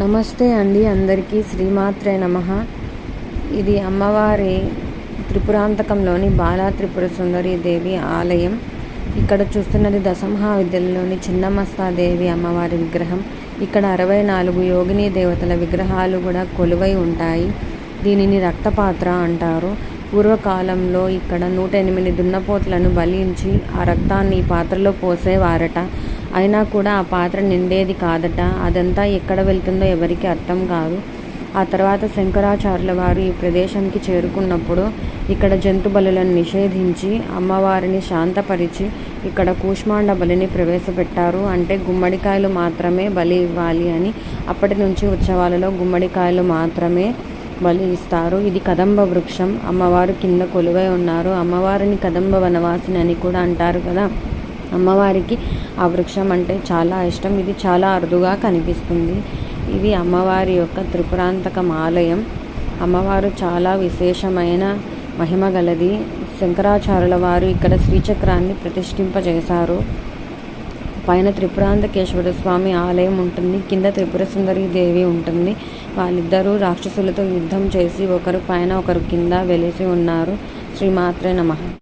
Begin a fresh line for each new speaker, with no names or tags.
నమస్తే అండి అందరికీ. శ్రీమాత్రే నమ. ఇది అమ్మవారి త్రిపురాంతకంలోని బాలా త్రిపుర సుందరి దేవి ఆలయం. ఇక్కడ చూస్తున్నది దశమహా విద్యలోని చిన్నమస్తాదేవి అమ్మవారి విగ్రహం. ఇక్కడ అరవై నాలుగు యోగిని దేవతల విగ్రహాలు కూడా కొలువై ఉంటాయి. దీనిని రక్తపాత్ర అంటారు. పూర్వకాలంలో ఇక్కడ నూట ఎనిమిది దున్నపోతులను బలించి ఆ రక్తాన్ని ఈ పాత్రలో పోసేవారట. అయినా కూడా ఆ పాత్ర నిండేది కాదట. అదంతా ఎక్కడ వెళ్తుందో ఎవరికి అర్థం కాదు. ఆ తర్వాత శంకరాచార్యుల వారు ఈ ప్రదేశానికి చేరుకున్నప్పుడు ఇక్కడ జంతు బలులను నిషేధించి అమ్మవారిని శాంతపరిచి ఇక్కడ కూష్మాండ బలిని ప్రవేశపెట్టారు. అంటే గుమ్మడికాయలు మాత్రమే బలి ఇవ్వాలి అని అప్పటి నుంచి ఉత్సవాలలో గుమ్మడికాయలు మాత్రమే బలి ఇస్తారు. ఇది కదంబ వృక్షం. అమ్మవారు కింద కొలువై ఉన్నారు. అమ్మవారిని కదంబ వనవాసిని అని కూడా అంటారు కదా. అమ్మవారికి ఆ వృక్షం అంటే చాలా ఇష్టం. ఇది చాలా అరుదుగా కనిపిస్తుంది. ఇది అమ్మవారి యొక్క త్రిపురాంతకం ఆలయం. అమ్మవారు చాలా విశేషమైన మహిమ గలది. శంకరాచార్యుల వారు ఇక్కడ శ్రీచక్రాన్ని ప్రతిష్ఠింపజేశారు. పైన త్రిపురాంతకేశ్వర స్వామి ఆలయం ఉంటుంది. కింద త్రిపుర సుందరి దేవి ఉంటుంది. వాళ్ళిద్దరూ రాక్షసులతో యుద్ధం చేసి ఒకరు పైన ఒకరు కింద వెలిసి ఉన్నారు. శ్రీమాత్రే నమ.